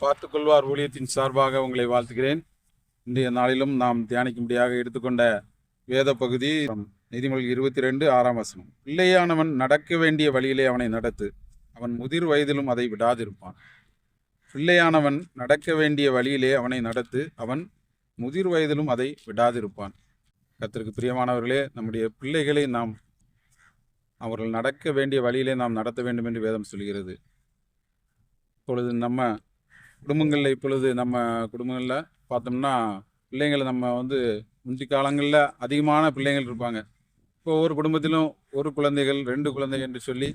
பார்த்துக்கொள்வார் ஊழியத்தின் சார்பாக உங்களை வாழ்த்துகிறேன். இன்றைய நாளிலும் நாம் தியானிக்கும்படியாக எடுத்துக்கொண்ட வேத பகுதி நீதிமொழி இருபத்தி ரெண்டு ஆறாம் வசனம். பிள்ளையானவன் நடக்க வேண்டிய வழியிலே அவனை நடத்து. அவன் முதிர் வயதிலும் அதை விடாதிருப்பான். பிள்ளையானவன் நடக்க வேண்டிய வழியிலே அவனை நடத்து. அவன் முதிர் வயதிலும் அதை விடாதிருப்பான். கத்திற்கு பிரியமானவர்களே நம்முடைய பிள்ளைகளை நாம் அவர்கள் நடக்க வேண்டிய வழியிலே நாம் நடத்த வேண்டும் என்று வேதம் சொல்கிறது. இப்பொழுது நம்ம குடும்பங்களில் இப்பொழுது நம்ம குடும்பங்களில் பார்த்தோம்னா பிள்ளைங்களை நம்ம வந்து முந்தி காலங்களில் அதிகமான பிள்ளைங்கள் இருப்பாங்க. இப்போ ஒவ்வொரு குடும்பத்திலும் ஒரு குழந்தைகள் ரெண்டு குழந்தைகள் என்று சொல்லி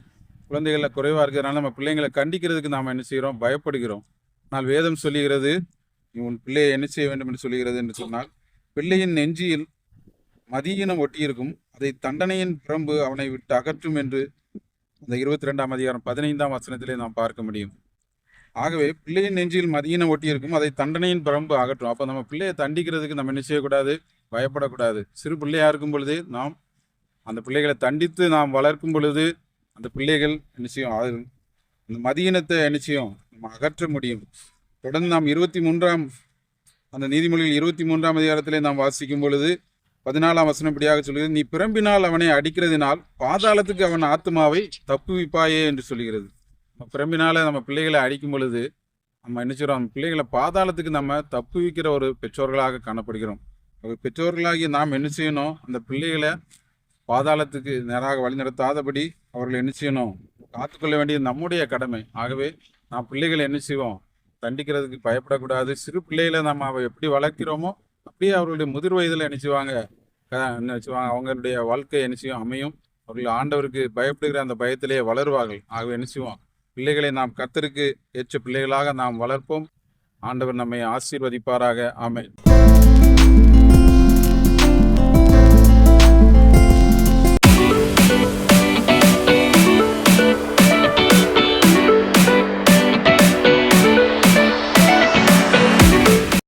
குழந்தைகளில் குறைவாக இருக்கிறதுனால நம்ம பிள்ளைங்களை கண்டிக்கிறதுக்கு நாம் என்ன செய்கிறோம்? பயப்படுகிறோம். ஆனால் வேதம் சொல்லுகிறது உன் பிள்ளையை என்ன செய்ய வேண்டும் என்று சொல்கிறது என்று சொன்னால் பிள்ளையின் நெஞ்சியில் மதியினம் ஒட்டியிருக்கும் அதை தண்டனையின் பிரம்பு அவனை விட்டு அகற்றும் என்று அந்த இருபத்தி ரெண்டாம் அதிகாரம் பதினைந்தாம் வசனத்திலே நாம் பார்க்க முடியும். ஆகவே பிள்ளையின் நெஞ்சில் மதியினம் ஒட்டியிருக்கும் அதை தண்டனையின் பிரம்பு அகற்றும். அப்போ நம்ம பிள்ளையை தண்டிக்கிறதுக்கு நம்ம என்ன செய்யக்கூடாது? பயப்படக்கூடாது. சிறு பிள்ளையாக இருக்கும் பொழுது நாம் அந்த பிள்ளைகளை தண்டித்து நாம் வளர்க்கும் பொழுது அந்த பிள்ளைகள் என்ன செய்யும்? அது அந்த மதியினத்தை என்ன செய்யும்? நம்ம அகற்ற முடியும். தொடர்ந்து நாம் இருபத்தி மூன்றாம் அந்த நீதிமொழியில் இருபத்தி மூன்றாம் அதிகாரத்திலே நாம் வாசிக்கும் பொழுது பதினாலாம் வசனப்படியாக சொல்கிறது நீ பிறம்பினால் அவனை அடிக்கிறதினால் பாதாளத்துக்கு அவன் ஆத்மாவை தப்புவிப்பாயே என்று சொல்கிறது. நம்ம பிறம்பினால நம்ம பிள்ளைகளை அடிக்கும் பொழுது நம்ம என்ன செய்கிறோம் நம்ம பிள்ளைகளை பாதாளத்துக்கு நம்ம தப்புவிக்கிற ஒரு பெற்றோர்களாக காணப்படுகிறோம். அப்ப பெற்றோர்களாகிய நாம் என்ன செய்யணும்? அந்த பிள்ளைகளை பாதாளத்துக்கு நேராக வழிநடத்தாதபடி அவர்கள் என்ன செய்யணும்? காத்துக்கொள்ள வேண்டியது நம்முடைய கடமை. ஆகவே நாம் பிள்ளைகளை என்ன செய்வோம்? தண்டிக்கிறதுக்கு பயப்படக்கூடாது. சிறு பிள்ளைகளை நம்ம அவ எப்படி வளர்க்கிறோமோ அப்படியே அவர்களுடைய முதிர் வயதில் நினைச்சுவாங்க செய்வாங்க என்ன செய்வாங்க அவங்களுடைய வாழ்க்கை நினைச்சியும் அமையும். அவர்கள் ஆண்டவருக்கு பயப்படுகிற அந்த பயத்திலேயே வளருவார்கள். ஆகவே என்ன பிள்ளைகளை நாம் கத்தருக்கு ஏற்ற பிள்ளைகளாக நாம் வளர்ப்போம். ஆண்டவர் நம்மை ஆசீர்வதிப்பாராக. ஆமென்.